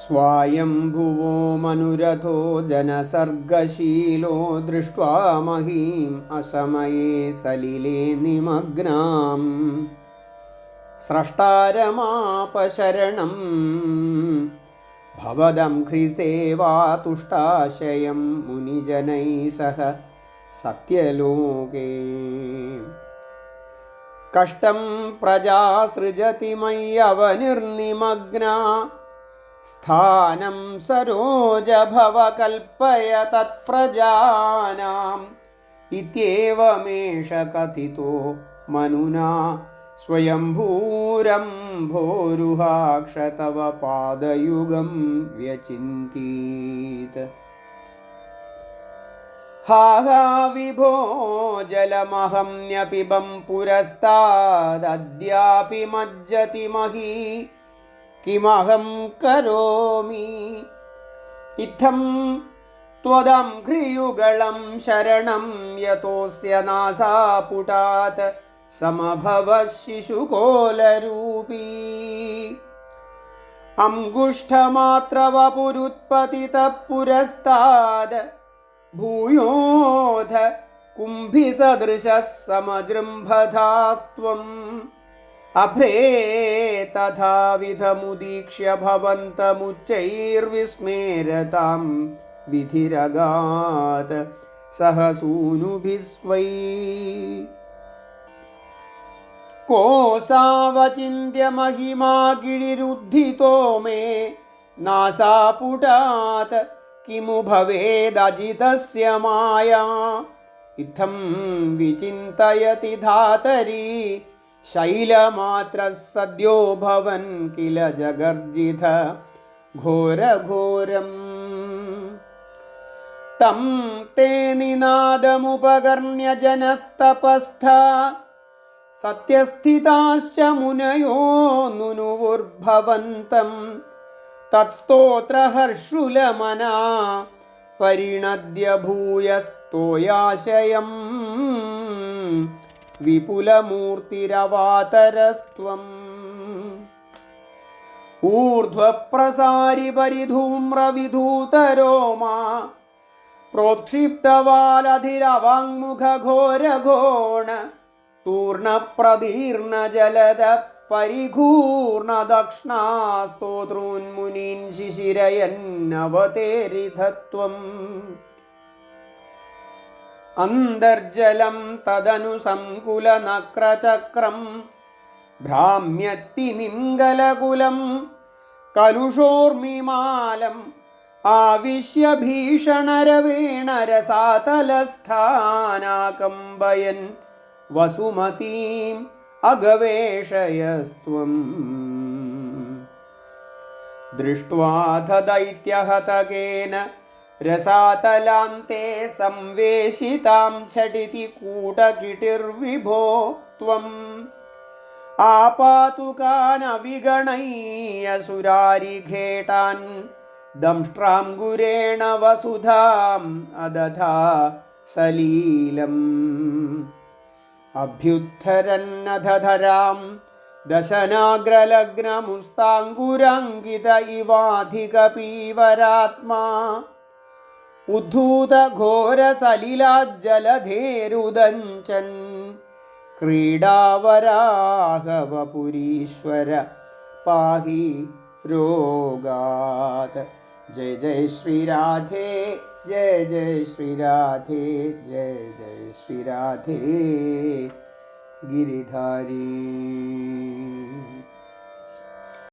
स्वायम्भुवो मनुरथो जनसर्गशीलो दृष्ट्वा महीम् असमये सलिले निमग्नाम् स्रष्टारमापशरणं भवदं ह्रिसेवातुष्टाशयं मुनिजनैः सह सत्यलोके कष्टं प्रजा सृजति मय्यवनिर्निमग्ना स्थानं सरोजभव कल्पय तत्प्रजानाम् इत्येवमेष कथितो मनुना स्वयम्भूरं भोरुहाक्ष तव पादयुगं व्यचिन्तीत्। हा हा विभो जलमहं न्यपिबं पुरस्तादद्यापि मज्जति मही किमहं करोमि इत्थं त्वदं घ्रियुगलं शरणं यतोऽस्य नासापुटात् समभवः शिशुकोलरूपी अङ्गुष्ठमात्रवपुरुत्पतितः पुरस्ताद् भूयोध कुम्भिसदृशः समजृम्भधास्त्वम् अभ्रे तथाविधमुदीक्ष्य भवन्तमुच्चैर्विस्मेरतां विधिरगात् सह सूनुभिः स्वै कोऽसावचिन्त्य महिमा गिरिरुद्धितो मे नासापुटात् किमु भवेदजितस्य माया। इत्थं विचिन्तयति धातरी शैलमात्रः सद्यो भवन् किल जगर्जित? घोरघोरम् तं ते निनादमुपकर्ण्य जनस्तपस्था। सत्यस्थिताश्च मुनयो नुनुवुर्भवन्तं। तत्स्तोत्रहर्षुलमना परिणद्य भूयस्तोयाशयम् വിപുലമൂർത്തിരവാതരസ്ത്വം. ഊർധ്വപ്രസാരി പരിധൂമ്രവിധൂതരോമാ പ്രോക്ഷിപ്തവാലധിരവാങ്മുഖഘോരഘോണ. തൂർണപ്രദീർണ ജലദ പരിഘൂർണദക്ഷ്ണാസ്തോതൃന്മുനീൻ ശിശിരയന്നവതേരിധത്വം അന്തർജലം തദനു സങ്കുലനക്രചക്രം ഭ്രാമ്യത്തിമിംഗലകുലം കലുഷോർമിമാലം ആവിശ്യ ഭീഷണരവീണരസാതലസ്ഥാനാകമ്പയൻ വസുമതീം അഗവേഷയസ്ത്വം. ദൃഷ്ട്വാധ ദൈത്യഹതകേന रसातलान्ते संवेशितां झटिति कूटकिटिर्विभो त्वम् आपातुकानविगणय्य सुरारिघेटान् दंष्ट्राङ्गुरेण वसुधाम् अदधा सलीलम् अभ्युत्थरन्नधरां दशनाग्रलग्नमुस्ताङ्गुरङ्गित इवाधिकपीवरात्मा ഉദ്ധൂതഘോരസലിലാജ്ജലധേരുദഞ്ചൻ. ക്രീഡാവരാഘവപുരീശ്വര പാഹി രോഗാത്. ജയ ജയ ശ്രീരാധേ ജയ ജയ ശ്രീരാധേ ജയ ജയ ശ്രീരാധേ. ഗിരിധാരീ.